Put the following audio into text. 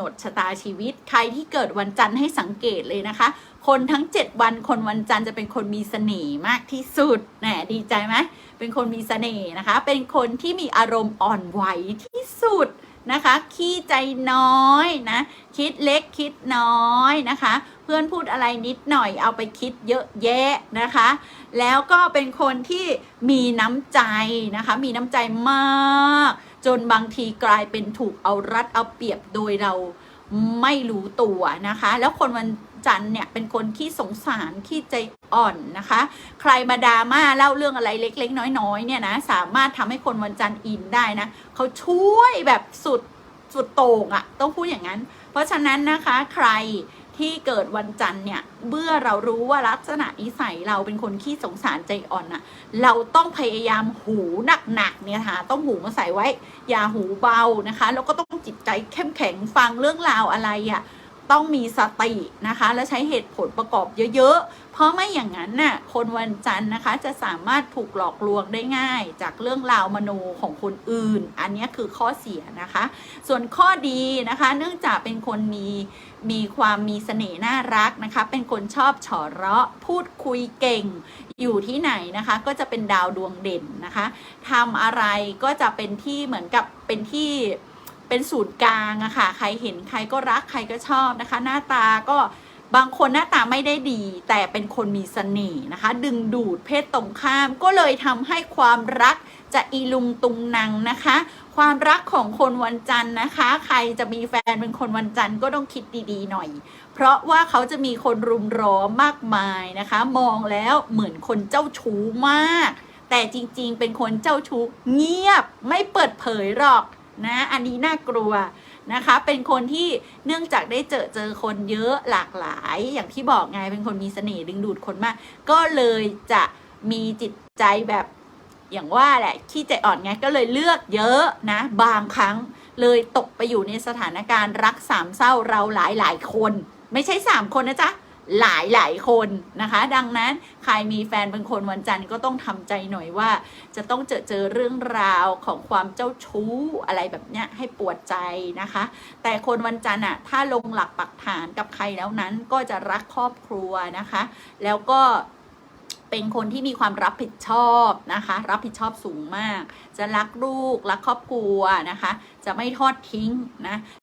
หนดชะตาชีวิต ใครที่เกิดวันจันทร์ให้สังเกตเลยนะคะ คนทั้ง 7 วันคนวันจันทร์จะเป็นคนมีเสน่ห์มากที่สุดแหมดีใจไหมเป็นคนมีเสน่ห์นะคะ เป็นคนที่มีอารมณ์อ่อนไหวที่สุดนะคะ ขี้ใจน้อยนะ คิดเล็กคิดน้อยนะคะ เพื่อนพูดอะไรนิดหน่อยเอาไปคิดเยอะแยะนะคะ แล้วก็เป็นคนที่มีน้ำใจนะคะ มีน้ำใจมาก จนบางทีกลายเป็นถูกเอารัดเอาเปรียบโดยเราไม่รู้ตัวนะคะ แล้วคนวันจันเนี่ยเป็นคนขี้สงสารขี้ใจอ่อนนะคะ ใครมาดราม่าเล่าเรื่องอะไรเล็ก ๆ น้อยๆเนี่ยนะสามารถทำให้คนวันจันอินได้นะเขาช่วยแบบสุดสุดโต่งอะ่ะต้องพูดอย่างนั้น เพราะฉะนั้นนะคะใคร ที่เกิดวันจันทร์เนี่ยเมื่อเรารู้ว่าลักษณะนิสัยเราเป็นคนขี้สงสารใจอ่อนอะ่ะเราต้องพยายามหูหนักๆเนี่ยค่ะต้องหูมาใส่ไว้ อย่าหูเบานะคะ แล้วก็ต้องจิตใจเข้มแข็งฟังเรื่องราวอะไรอะ่ะ ต้องมีสตินะคะ และใช้เหตุผลประกอบเยอะๆ เพราะไม่อย่างนั้นน่ะคนวันจันทร์นะคะจะสามารถถูกหลอกลวงได้ง่าย จากเรื่องราวมโนของคนอื่น อันนี้คือข้อเสียนะคะ ส่วนข้อดีนะคะ เนื่องจากเป็นคนมีมีความมีเสน่ห์น่ารักนะคะ เป็นคนชอบเฉาะเราะพูดคุยเก่ง อยู่ที่ไหนนะคะ ก็จะเป็นดาวดวงเด่นนะคะทำอะไรก็จะเป็นที่เหมือนกับเป็นที่ เป็นศูนย์กลางอะค่ะ ใครเห็นใครก็รักใครก็ชอบนะคะ หน้าตาก็บางคนหน้าตาไม่ได้ดี แต่เป็นคนมีเสน่ห์นะคะ ดึงดูดเพศตรงข้ามก็เลยทำให้ความรักจะอีลุงตุงนังนะคะ ความรักของคนวันจันทร์นะคะ ใครจะมีแฟนเป็นคนวันจันทร์ก็ต้องคิดดีๆหน่อย เพราะว่าเขาจะมีคนรุมร้อมมากมายนะคะ มองแล้วเหมือนคนเจ้าชู้มาก แต่จริงๆ เป็นคนเจ้าชู้เงียบไม่เปิดเผยหรอก นะอันนี้น่ากลัวนะคะ เป็นคนที่เนื่องจากได้เจอเจอคนเยอะหลากหลาย อย่างที่บอกไงเป็นคนมีเสน่ห์ดึงดูดคนมาก ก็เลยจะมีจิตใจแบบอย่างว่าแหละขี้ใจอ่อนไงก็เลยเลือกเยอะนะ บางครั้งเลยตกไปอยู่ในสถานการณ์รักสามเศร้าเราหลายหลายคน ไม่ใช่สามคนนะจ๊ะ หลายหลายคนนะคะ ดังนั้นใครมีแฟนเป็นคนวันจันทร์ก็ต้องทำใจหน่อยว่า จะต้องเจอเจอเรื่องราวของความเจ้าชู้อะไรแบบเนี้ยให้ปวดใจนะคะ แต่คนวันจันทร์อะถ้าลงหลักปักฐานกับใครแล้วนั้นก็จะรักครอบครัวนะคะ แล้วก็เป็นคนที่มีความรับผิดชอบนะคะ รับผิดชอบสูงมาก จะรักลูก รักครอบครัวนะคะ จะไม่ทอดทิ้งนะ